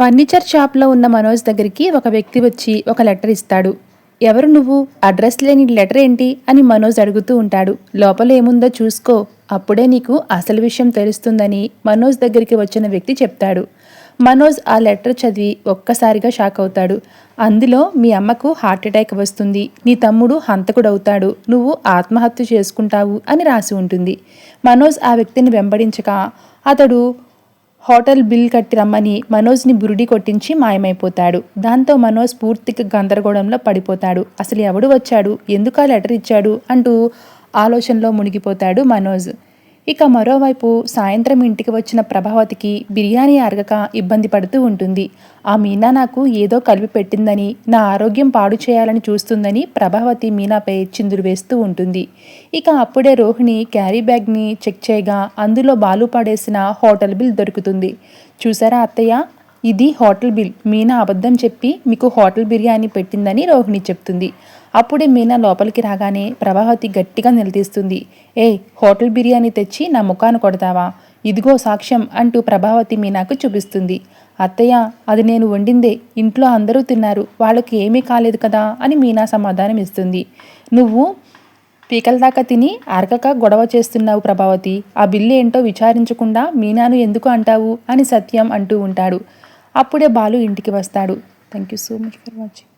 Furniture షాప్లో ఉన్న మనోజ్ దగ్గరికి ఒక వ్యక్తి వచ్చి ఒక లెటర్ ఇస్తాడు. ఎవరు నువ్వు? అడ్రస్ లేని లెటర్ ఏంటి? అని మనోజ్ అడుగుతూ ఉంటాడు. లోపల ఏముందో చూసుకో. అప్పుడే నీకు అసలు విషయం తెలుస్తుందని మనోజ్ దగ్గరికి వచ్చిన వ్యక్తి చెప్తాడు. మనోజ్ ఆ లెటర్ చదివి ఒక్కసారిగా షాక్ అవుతాడు. అందులో మీ అమ్మకు హార్ట్ అటాక్ వస్తుంది. నీ తమ్ముడు హంతకుడవుతాడు. నువ్వు ఆత్మహత్య చేసుకుంటావు అని రాసి ఉంటుంది. మనోజ్ ఆ వ్యక్తిని వెంబడించక అతడు హోటల్ బిల్ కట్టి రమ్మని మనోజ్ని బురుడి కొట్టించి మాయమైపోతాడు. దాంతో మనోజ్ పూర్తిగా గందరగోళంలో పడిపోతాడు. అసలు ఎవడు వచ్చాడు? ఎందుకు ఆ లెటర్ ఇచ్చాడు? అంటూ ఆలోచనలో మునిగిపోతాడు మనోజ్. ఇక మరోవైపు సాయంత్రం ఇంటికి వచ్చిన ప్రభావతికి బిర్యానీ అరగక ఇబ్బంది పడుతూ ఉంటుంది. ఆ మీనా నాకు ఏదో కలిపి పెట్టిందని నా ఆరోగ్యం పాడు చేయాలని చూస్తుందని ప్రభావతి మీనాపై చిందురు వేస్తూ ఉంటుంది. ఇక అప్పుడే రోహిణి క్యారీ బ్యాగ్ని చెక్ చేయగా అందులో బాలు పడేసిన హోటల్ బిల్ దొరుకుతుంది. చూసారా అత్తయ్య? ఇది హోటల్ బిల్. మీనా అబద్ధం చెప్పి మీకు హోటల్ బిర్యానీ పెట్టిందని రోహిణి చెప్తుంది. అప్పుడే మీనా లోపలికి రాగానే ప్రభావతి గట్టిగా నిలదీస్తుంది. ఏ హోటల్ బిర్యానీ తెచ్చి నా ముఖాన్ని కొడతావా? ఇదిగో సాక్ష్యం అంటూ ప్రభావతి మీనాకు చూపిస్తుంది. అత్తయ్య అది నేను వండిందే. ఇంట్లో అందరూ తిన్నారు. వాళ్ళకి ఏమీ కాలేదు కదా అని మీనా సమాధానం ఇస్తుంది. నువ్వు పీకల దాకా తిని అరకక గొడవ చేస్తున్నావు ప్రభావతి. ఆ బిల్లు ఏంటో విచారించకుండా మీనాను ఎందుకు అంటావు అని సత్యం అంటూ ఉంటాడు. అప్పుడే బాలు ఇంటికి వస్తాడు. Thank you so much for watching